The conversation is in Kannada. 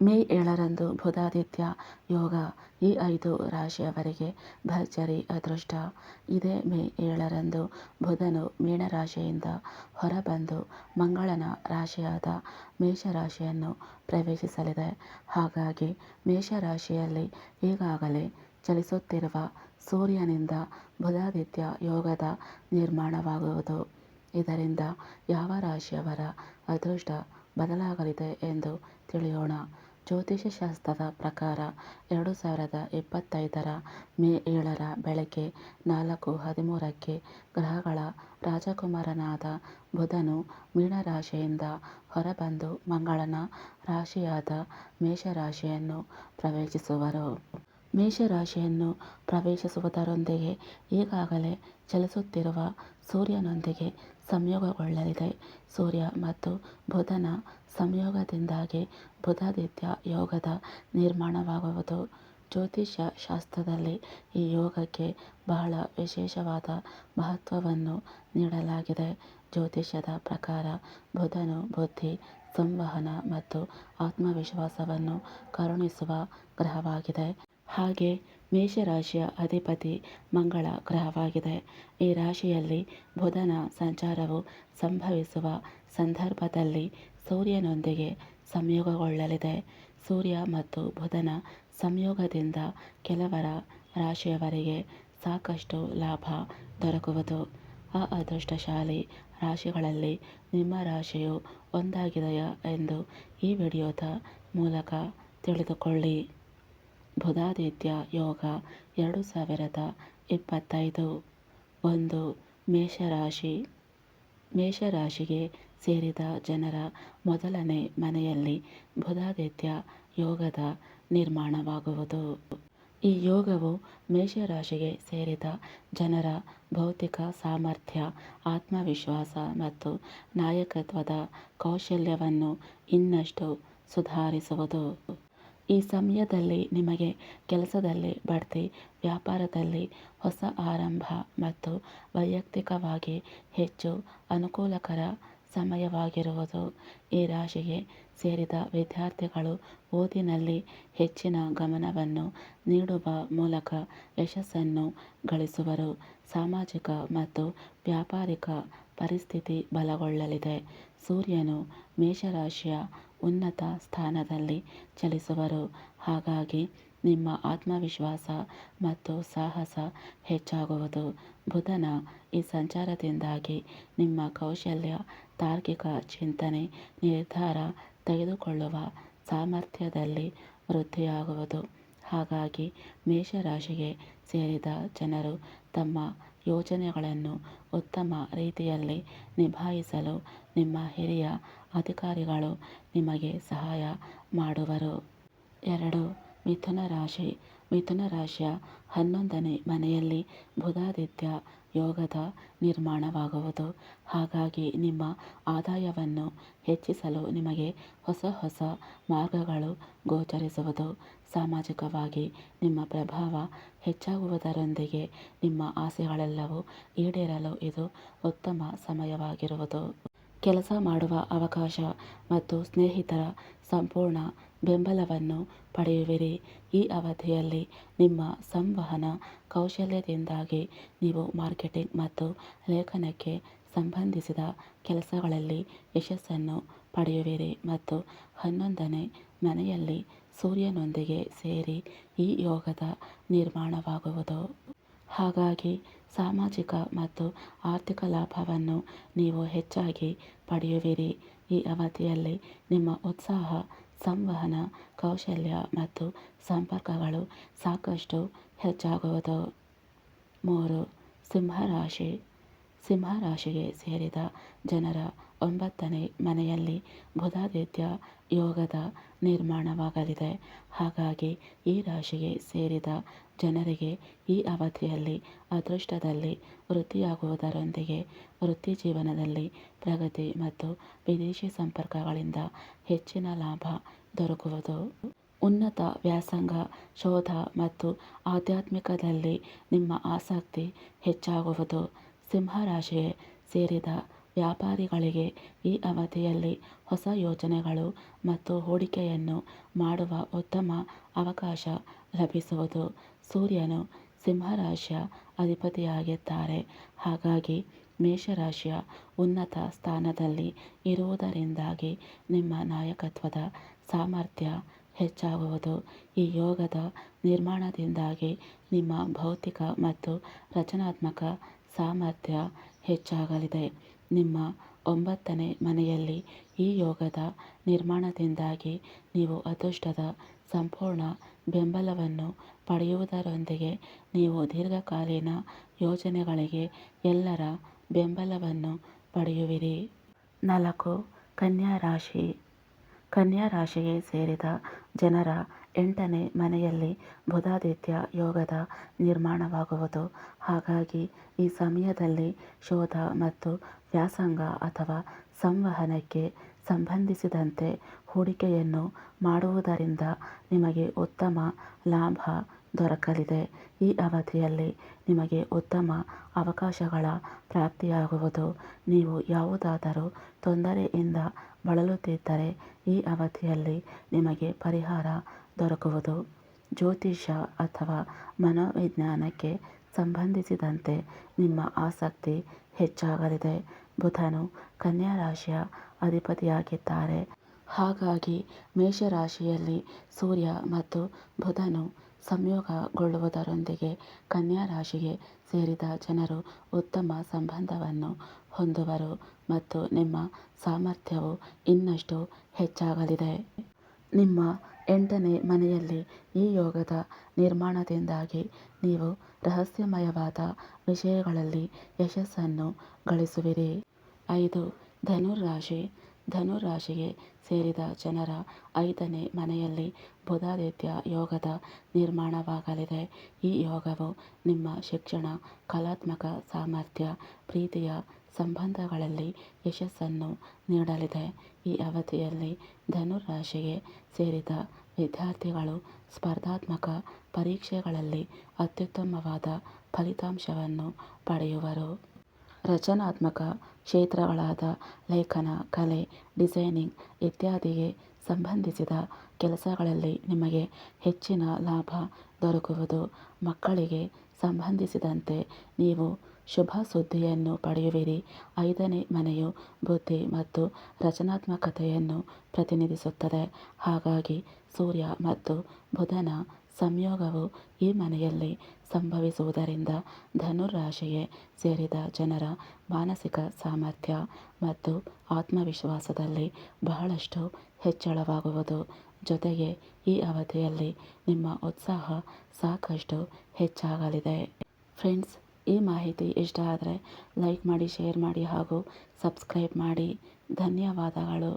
ಮೇ ಏಳರಂದು ಬುಧಾದಿತ್ಯ ಯೋಗ ಈ ಐದು ರಾಶಿಯವರಿಗೆ ಭರ್ಜರಿ ಅದೃಷ್ಟ. ಇದೇ ಮೇ ಏಳರಂದು ಬುಧನು ಮೀನರಾಶಿಯಿಂದ ಹೊರಬಂದು ಮಂಗಳನ ರಾಶಿಯಾದ ಮೇಷರಾಶಿಯನ್ನು ಪ್ರವೇಶಿಸಲಿದೆ. ಹಾಗಾಗಿ ಮೇಷರಾಶಿಯಲ್ಲಿ ಈಗಾಗಲೇ ಚಲಿಸುತ್ತಿರುವ ಸೂರ್ಯನಿಂದ ಬುಧಾದಿತ್ಯ ಯೋಗದ ನಿರ್ಮಾಣವಾಗುವುದು. ಇದರಿಂದ ಯಾವ ರಾಶಿಯವರ ಅದೃಷ್ಟ ಬದಲಾಗಲಿದೆ ಎಂದು ತಿಳಿಯೋಣ. ಜ್ಯೋತಿಷ್ಯ ಶಾಸ್ತ್ರದ ಪ್ರಕಾರ ಎರಡು ಸಾವಿರದ ಇಪ್ಪತ್ತೈದರ ಮೇ ಏಳರ ಬೆಳಗ್ಗೆ ನಾಲ್ಕು ಹದಿಮೂರಕ್ಕೆ ಗ್ರಹಗಳ ರಾಜಕುಮಾರನಾದ ಬುಧನು ಮೀನರಾಶಿಯಿಂದ ಹೊರಬಂದು ಮಂಗಳನ ರಾಶಿಯಾದ ಮೇಷರಾಶಿಯನ್ನು ಪ್ರವೇಶಿಸುವರು. ಮೇಷರಾಶಿಯನ್ನು ಪ್ರವೇಶಿಸುವುದರೊಂದಿಗೆ ಈಗಾಗಲೇ ಚಲಿಸುತ್ತಿರುವ ಸೂರ್ಯನೊಂದಿಗೆ ಸಂಯೋಗಗೊಳ್ಳಲಿದೆ ಸೂರ್ಯ ಮತ್ತು ಬುಧನ ಸಂಯೋಗದಿಂದಾಗಿ ಬುಧಾದಿತ್ಯ ಯೋಗದ ನಿರ್ಮಾಣವಾಗುವುದು. ಜ್ಯೋತಿಷ್ಯ ಶಾಸ್ತ್ರದಲ್ಲಿ ಈ ಯೋಗಕ್ಕೆ ಬಹಳ ವಿಶೇಷವಾದ ಮಹತ್ವವನ್ನು ನೀಡಲಾಗಿದೆ. ಜ್ಯೋತಿಷ್ಯದ ಪ್ರಕಾರ ಬುಧನು ಬುದ್ಧಿ, ಸಂವಹನ ಮತ್ತು ಆತ್ಮವಿಶ್ವಾಸವನ್ನು ಕರುಣಿಸುವ ಗ್ರಹವಾಗಿದೆ. ಹಾಗೆ ಮೇಷರಾಶಿಯ ಅಧಿಪತಿ ಮಂಗಳ ಗ್ರಹವಾಗಿದೆ. ಈ ರಾಶಿಯಲ್ಲಿ ಬುಧನ ಸಂಚಾರವು ಸಂಭವಿಸುವ ಸಂದರ್ಭದಲ್ಲಿ ಸೂರ್ಯನೊಂದಿಗೆ ಸಂಯೋಗಗೊಳ್ಳಲಿದೆ. ಸೂರ್ಯ ಮತ್ತು ಬುಧನ ಸಂಯೋಗದಿಂದ ಕೆಲವರ ರಾಶಿಯವರಿಗೆ ಸಾಕಷ್ಟು ಲಾಭ ದೊರಕುವುದು. ಆ ಅದೃಷ್ಟಶಾಲಿ ರಾಶಿಗಳಲ್ಲಿ ನಿಮ್ಮ ರಾಶಿಯು ಒಂದಾಗಿದೆಯಾ ಎಂದು ಈ ವಿಡಿಯೋದ ಮೂಲಕ ತಿಳಿದುಕೊಳ್ಳಿ. ಬುಧಾದಿತ್ಯ ಯೋಗ ಎರಡು ಸಾವಿರದ ಇಪ್ಪತ್ತೈದು. ಒಂದು ಮೇಷರಾಶಿ. ಮೇಷರಾಶಿಗೆ ಸೇರಿದ ಜನರ ಮೊದಲನೇ ಮನೆಯಲ್ಲಿ ಬುಧಾದಿತ್ಯ ಯೋಗದ ನಿರ್ಮಾಣವಾಗುವುದು. ಈ ಯೋಗವು ಮೇಷರಾಶಿಗೆ ಸೇರಿದ ಜನರ ಭೌತಿಕ ಸಾಮರ್ಥ್ಯ, ಆತ್ಮವಿಶ್ವಾಸ ಮತ್ತು ನಾಯಕತ್ವದ ಕೌಶಲ್ಯವನ್ನು ಇನ್ನಷ್ಟು ಸುಧಾರಿಸುವುದು. ಈ ಸಮಯದಲ್ಲಿ ನಿಮಗೆ ಕೆಲಸದಲ್ಲಿ ಬಡ್ತಿ, ವ್ಯಾಪಾರದಲ್ಲಿ ಹೊಸ ಆರಂಭ ಮತ್ತು ವೈಯಕ್ತಿಕವಾಗಿ ಹೆಚ್ಚು ಅನುಕೂಲಕರ ಸಮಯವಾಗಿರುವುದು ಈ ರಾಶಿಗೆ ಸೇರಿದ ವಿದ್ಯಾರ್ಥಿಗಳು ಓದಿನಲ್ಲಿ ಹೆಚ್ಚಿನ ಗಮನವನ್ನು ನೀಡುವ ಮೂಲಕ ಯಶಸ್ಸನ್ನು ಗಳಿಸುವರು. ಸಾಮಾಜಿಕ ಮತ್ತು ವ್ಯಾಪಾರಿಕ ಪರಿಸ್ಥಿತಿ ಬಲಗೊಳ್ಳಲಿದೆ. ಸೂರ್ಯನು ಮೇಷರಾಶಿಯ ಉನ್ನತ ಸ್ಥಾನದಲ್ಲಿ ಚಲಿಸುವರು. ಹಾಗಾಗಿ ನಿಮ್ಮ ಆತ್ಮವಿಶ್ವಾಸ ಮತ್ತು ಸಾಹಸ ಹೆಚ್ಚಾಗುವುದು. ಬುಧನ ಈ ಸಂಚಾರದಿಂದಾಗಿ ನಿಮ್ಮ ಕೌಶಲ್ಯ, ತಾರ್ಕಿಕ ಚಿಂತನೆ, ನಿರ್ಧಾರ ತೆಗೆದುಕೊಳ್ಳುವ ಸಾಮರ್ಥ್ಯದಲ್ಲಿ ವೃದ್ಧಿಯಾಗುವುದು. ಹಾಗಾಗಿ ಮೇಷರಾಶಿಗೆ ಸೇರಿದ ಜನರು ತಮ್ಮ ಯೋಜನೆಗಳನ್ನು ಉತ್ತಮ ರೀತಿಯಲ್ಲಿ ನಿಭಾಯಿಸಲು ನಿಮ್ಮ ಹಿರಿಯ ಅಧಿಕಾರಿಗಳು ನಿಮಗೆ ಸಹಾಯ ಮಾಡುವರು. ಎರಡು, ಮಿಥುನ ರಾಶಿ ಮಿಥುನ ರಾಶಿಯ ಹನ್ನೊಂದನೇ ಮನೆಯಲ್ಲಿ ಬುಧಾದಿತ್ಯ ಯೋಗದ ನಿರ್ಮಾಣವಾಗುವುದು. ಹಾಗಾಗಿ ನಿಮ್ಮ ಆದಾಯವನ್ನು ಹೆಚ್ಚಿಸಲು ನಿಮಗೆ ಹೊಸ ಹೊಸ ಮಾರ್ಗಗಳು ಗೋಚರಿಸುವುದು. ಸಾಮಾಜಿಕವಾಗಿ ನಿಮ್ಮ ಪ್ರಭಾವ ಹೆಚ್ಚಾಗುವುದರೊಂದಿಗೆ ನಿಮ್ಮ ಆಸೆಗಳೆಲ್ಲವೂ ಈಡೇರಲು ಇದು ಉತ್ತಮ ಸಮಯವಾಗಿರುವುದು. ಕೆಲಸ ಮಾಡುವ ಅವಕಾಶ ಮತ್ತು ಸ್ನೇಹಿತರ ಸಂಪೂರ್ಣ ಬೆಂಬಲವನ್ನು ಪಡೆಯುವಿರಿ. ಈ ಅವಧಿಯಲ್ಲಿ ನಿಮ್ಮ ಸಂವಹನ ಕೌಶಲ್ಯದಿಂದಾಗಿ ನೀವು ಮಾರ್ಕೆಟಿಂಗ್ ಮತ್ತು ಲೇಖನಕ್ಕೆ ಸಂಬಂಧಿಸಿದ ಕೆಲಸಗಳಲ್ಲಿ ಯಶಸ್ಸನ್ನು ಪಡೆಯುವಿರಿ ಮತ್ತು ಹನ್ನೊಂದನೇ ಮನೆಯಲ್ಲಿ ಸೂರ್ಯನೊಂದಿಗೆ ಸೇರಿ ಈ ಯೋಗದ ನಿರ್ಮಾಣವಾಗುವುದು. ಹಾಗಾಗಿ ಸಾಮಾಜಿಕ ಮತ್ತು ಆರ್ಥಿಕ ಲಾಭವನ್ನು ನೀವು ಹೆಚ್ಚಾಗಿ ಪಡೆಯುವಿರಿ. ಈ ಅವಧಿಯಲ್ಲಿ ನಿಮ್ಮ ಉತ್ಸಾಹ ಸಂವಹನ ಕೌಶಲ್ಯ ಮತ್ತು ಸಂಪರ್ಕಗಳು ಸಾಕಷ್ಟು ಹೆಚ್ಚಾಗುವುದು. ಮೂರು ಸಿಂಹರಾಶಿ. ಸಿಂಹರಾಶಿಗೆ ಸೇರಿದ ಜನರ ಒಂಬತ್ತನೇ ಮನೆಯಲ್ಲಿ ಬುಧಾದಿತ್ಯ ಯೋಗದ ನಿರ್ಮಾಣವಾಗಲಿದೆ. ಹಾಗಾಗಿ ಈ ರಾಶಿಗೆ ಸೇರಿದ ಜನರಿಗೆ ಈ ಅವಧಿಯಲ್ಲಿ ಅದೃಷ್ಟದಲ್ಲಿ ವೃತ್ತಿಯಾಗುವುದರೊಂದಿಗೆ ವೃತ್ತಿ ಜೀವನದಲ್ಲಿ ಪ್ರಗತಿ ಮತ್ತು ವಿದೇಶಿ ಸಂಪರ್ಕಗಳಿಂದ ಹೆಚ್ಚಿನ ಲಾಭ ದೊರಕುವುದು. ಉನ್ನತ ವ್ಯಾಸಂಗ, ಶೋಧ ಮತ್ತು ಆಧ್ಯಾತ್ಮಿಕದಲ್ಲಿ ನಿಮ್ಮ ಆಸಕ್ತಿ ಹೆಚ್ಚಾಗುವುದು. ಸಿಂಹರಾಶಿಗೆ ಸೇರಿದ ವ್ಯಾಪಾರಿಗಳಿಗೆ ಈ ಅವಧಿಯಲ್ಲಿ ಹೊಸ ಯೋಜನೆಗಳು ಮತ್ತು ಹೂಡಿಕೆಯನ್ನು ಮಾಡುವ ಉತ್ತಮ ಅವಕಾಶ ಲಭಿಸುವುದು. ಸೂರ್ಯನು ಸಿಂಹರಾಶಿಯ ಅಧಿಪತಿಯಾಗಿದ್ದಾರೆ. ಹಾಗಾಗಿ ಮೇಷರಾಶಿಯ ಉನ್ನತ ಸ್ಥಾನದಲ್ಲಿ ಇರುವುದರಿಂದಾಗಿ ನಿಮ್ಮ ನಾಯಕತ್ವದ ಸಾಮರ್ಥ್ಯ ಹೆಚ್ಚಾಗುವುದು. ಈ ಯೋಗದ ನಿರ್ಮಾಣದಿಂದಾಗಿ ನಿಮ್ಮ ಭೌತಿಕ ಮತ್ತು ರಚನಾತ್ಮಕ ಸಾಮರ್ಥ್ಯ ಹೆಚ್ಚಾಗಲಿದೆ. ನಿಮ್ಮ ಒಂಬತ್ತನೇ ಮನೆಯಲ್ಲಿ ಈ ಯೋಗದ ನಿರ್ಮಾಣದಿಂದಾಗಿ ನೀವು ಅದೃಷ್ಟದ ಸಂಪೂರ್ಣ ಬೆಂಬಲವನ್ನು ಪಡೆಯುವುದರೊಂದಿಗೆ ನೀವು ದೀರ್ಘಕಾಲೀನ ಯೋಜನೆಗಳಿಗೆ ಎಲ್ಲರ ಬೆಂಬಲವನ್ನು ಪಡೆಯುವಿರಿ. ನಾಲ್ಕು, ಕನ್ಯಾ ರಾಶಿ. ಕನ್ಯಾ ರಾಶಿಗೆ ಸೇರಿದ ಜನರ ಎಂಟನೇ ಮನೆಯಲ್ಲಿ ಬುಧಾದಿತ್ಯ ಯೋಗದ ನಿರ್ಮಾಣವಾಗುವುದು. ಹಾಗಾಗಿ ಈ ಸಮಯದಲ್ಲಿ ಶೋಧ ಮತ್ತು ವ್ಯಾಸಂಗ ಅಥವಾ ಸಂವಹನಕ್ಕೆ ಸಂಬಂಧಿಸಿದಂತೆ ಹೂಡಿಕೆಯನ್ನು ಮಾಡುವುದರಿಂದ ನಿಮಗೆ ಉತ್ತಮ ಲಾಭ ದೊರಕಲಿದೆ. ಈ ಅವಧಿಯಲ್ಲಿ ನಿಮಗೆ ಉತ್ತಮ ಅವಕಾಶಗಳ ಪ್ರಾಪ್ತಿಯಾಗುವುದು. ನೀವು ಯಾವುದಾದರೂ ತೊಂದರೆಯಿಂದ ಬಳಲುತ್ತಿದ್ದರೆ ಈ ಅವಧಿಯಲ್ಲಿ ನಿಮಗೆ ಪರಿಹಾರ ದೊರಕುವುದು. ಜ್ಯೋತಿಷ ಅಥವಾ ಮನೋವಿಜ್ಞಾನಕ್ಕೆ ಸಂಬಂಧಿಸಿದಂತೆ ನಿಮ್ಮ ಆಸಕ್ತಿ ಹೆಚ್ಚಾಗಲಿದೆ. ಬುಧನು ಕನ್ಯಾ ರಾಶಿಯ ಅಧಿಪತಿಯಾಗಿದ್ದಾರೆ. ಹಾಗಾಗಿ ಮೇಷರಾಶಿಯಲ್ಲಿ ಸೂರ್ಯ ಮತ್ತು ಬುಧನು ಸಂಯೋಗಗೊಳ್ಳುವುದರೊಂದಿಗೆ ಕನ್ಯಾ ರಾಶಿಗೆ ಸೇರಿದ ಜನರು ಉತ್ತಮ ಸಂಬಂಧವನ್ನು ಹೊಂದುವರು ಮತ್ತು ನಿಮ್ಮ ಸಾಮರ್ಥ್ಯವು ಇನ್ನಷ್ಟು ಹೆಚ್ಚಾಗಲಿದೆ. ನಿಮ್ಮ ಎಂಟನೇ ಮನೆಯಲ್ಲಿ ಈ ಯೋಗದ ನಿರ್ಮಾಣದಿಂದಾಗಿ ನೀವು ರಹಸ್ಯಮಯವಾದ ವಿಷಯಗಳಲ್ಲಿ ಯಶಸ್ಸನ್ನು ಗಳಿಸುವಿರಿ. ಐದು ಧನುರಾಶಿ ಧನುರಾಶಿಗೆ ಸೇರಿದ ಜನರ ಐದನೇ ಮನೆಯಲ್ಲಿ ಬುಧಾದಿತ್ಯ ಯೋಗದ ನಿರ್ಮಾಣವಾಗಲಿದೆ. ಈ ಯೋಗವು ನಿಮ್ಮ ಶಿಕ್ಷಣ, ಕಲಾತ್ಮಕ ಸಾಮರ್ಥ್ಯ, ಪ್ರೀತಿಯ ಸಂಬಂಧಗಳಲ್ಲಿ ಯಶಸ್ಸನ್ನು ನೀಡಲಿದೆ. ಈ ಅವಧಿಯಲ್ಲಿ ಧನುರಾಶಿಗೆ ಸೇರಿದ ವಿದ್ಯಾರ್ಥಿಗಳು ಸ್ಪರ್ಧಾತ್ಮಕ ಪರೀಕ್ಷೆಗಳಲ್ಲಿ ಅತ್ಯುತ್ತಮವಾದ ಫಲಿತಾಂಶವನ್ನು ಪಡೆಯುವರು. ರಚನಾತ್ಮಕ ಕ್ಷೇತ್ರಗಳಾದ ಲೇಖನ, ಕಲೆ, ಡಿಸೈನಿಂಗ್ ಇತ್ಯಾದಿಗೆ ಸಂಬಂಧಿಸಿದ ಕೆಲಸಗಳಲ್ಲಿ ನಿಮಗೆ ಹೆಚ್ಚಿನ ಲಾಭ ದೊರಕುವುದು ಮಕ್ಕಳಿಗೆ ಸಂಬಂಧಿಸಿದಂತೆ. ನೀವು ಶುಭ ಸುದ್ದಿಯನ್ನು ಪಡೆಯುವಿರಿ. ಐದನೇ ಮನೆಯು ಬುದ್ಧಿ ಮತ್ತು ರಚನಾತ್ಮಕತೆಯನ್ನು ಪ್ರತಿನಿಧಿಸುತ್ತದೆ. ಹಾಗಾಗಿ ಸೂರ್ಯ ಮತ್ತು ಬುಧನ ಸಂಯೋಗವು ಈ ಮನೆಯಲ್ಲಿ ಸಂಭವಿಸುವುದರಿಂದ ಧನುರಾಶಿಗೆ ಸೇರಿದ ಜನರ ಮಾನಸಿಕ ಸಾಮರ್ಥ್ಯ ಮತ್ತು ಆತ್ಮವಿಶ್ವಾಸದಲ್ಲಿ ಬಹಳಷ್ಟು ಹೆಚ್ಚಳವಾಗುವುದು. ಜೊತೆಗೆ ಈ ಅವಧಿಯಲ್ಲಿ ನಿಮ್ಮ ಉತ್ಸಾಹ ಸಾಕಷ್ಟು ಹೆಚ್ಚಾಗಲಿದೆ. ಫ್ರೆಂಡ್ಸ್, ಈ ಮಾಹಿತಿ ಇಷ್ಟ ಆದರೆ ಲೈಕ್ ಮಾಡಿ, ಶೇರ್ ಮಾಡಿ ಹಾಗೂ ಸಬ್ಸ್ಕ್ರೈಬ್ ಮಾಡಿ. ಧನ್ಯವಾದಗಳು.